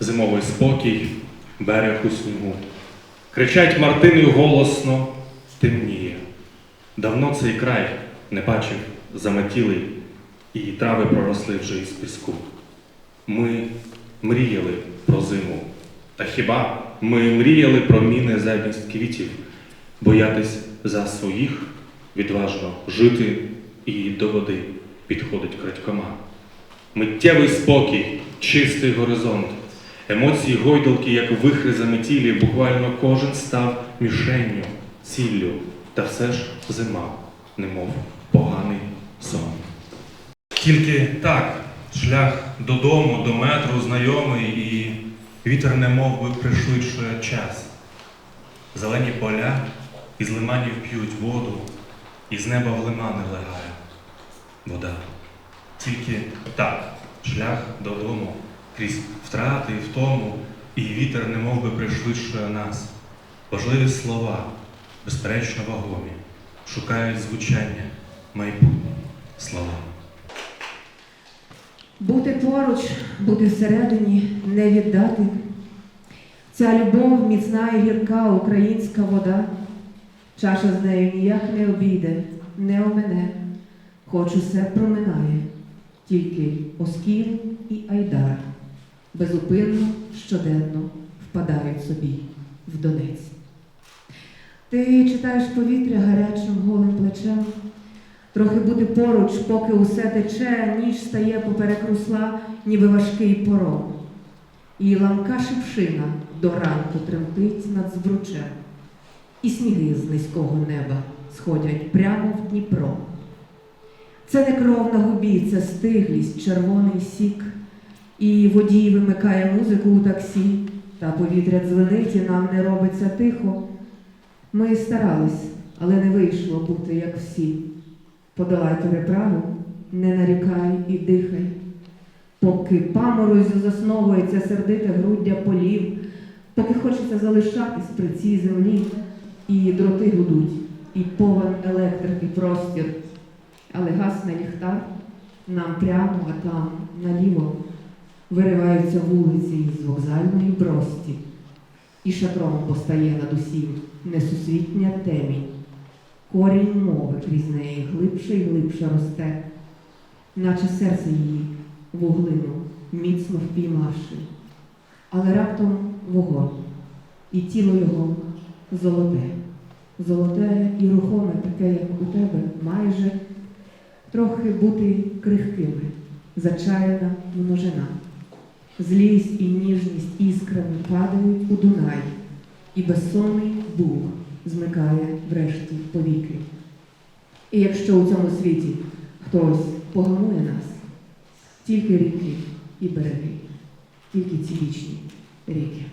зимовий спокій, берег у снігу. Кричать Мартини голосно, темніє. Давно цей край не бачив заметілий, і трави проросли вже із піску. Ми мріяли про зиму. Та хіба ми мріяли про міни замість квітів, боятись за своїх, відважно жити і до води підходить крадькома. Миттєвий спокій, чистий горизонт, емоції гойдалки, як вихри заметілі, буквально кожен став мішенню, ціллю, та все ж зима, немов поганий сон. Тільки так, шлях додому, до метру знайомий, і вітер немов би пришвидшує час. Зелені поля із лиманів п'ють воду, і з неба в лимани легає вода. Тільки так, шлях додому, крізь втрати і втому, і вітер немов би пришвидшує нас. Важливі слова, безперечно вагомі, шукають звучання майбутні слова. Бути поруч, бути всередині, не віддати. Ця любов міцна і гірка українська вода. Чаша з нею ніяк не обійде, не омене, хоч усе проминає, тільки оскіл і айдар безупинно щоденно впадають собі в Донець. Ти читаєш повітря гарячим голим плечем, Трохи бути поруч, поки усе тече, ніч стає поперек русла, ніби важкий порог. І ламка шипшина до ранку тремтить над збручем, і сніги з низького неба сходять прямо в Дніпро. Це не кров на губі, це стиглість, червоний сік, і водій вимикає музику у таксі, та повітря дзвенить, і нам не робиться тихо. Ми старались, але не вийшло бути як всі. Подолай переправу, не нарікай і дихай. Поки паморозю засновується сердите груддя полів, поки хочеться залишатись при цій землі, і дроти гудуть, і повен електрики простір. Але гасне ліхтар нам прямо, а там наліво вириваються вулиці з вокзальної прості, і шатром постає над усім несусвітня темінь. Корінь мови крізь неї глибше і глибше росте, наче серце її вуглину міцно впіймавши, але раптом вогонь, і тіло його золоте, золоте і рухоме, таке, як у тебе, майже. Трохи бути крихкими, зачаяна множина. Злість і ніжність іскрами падають у Дунай, і безсонний Бог змикає врешті повіки. І якщо у цьому світі хтось погамує нас, тільки ріки і береги, тільки ці вічні ріки.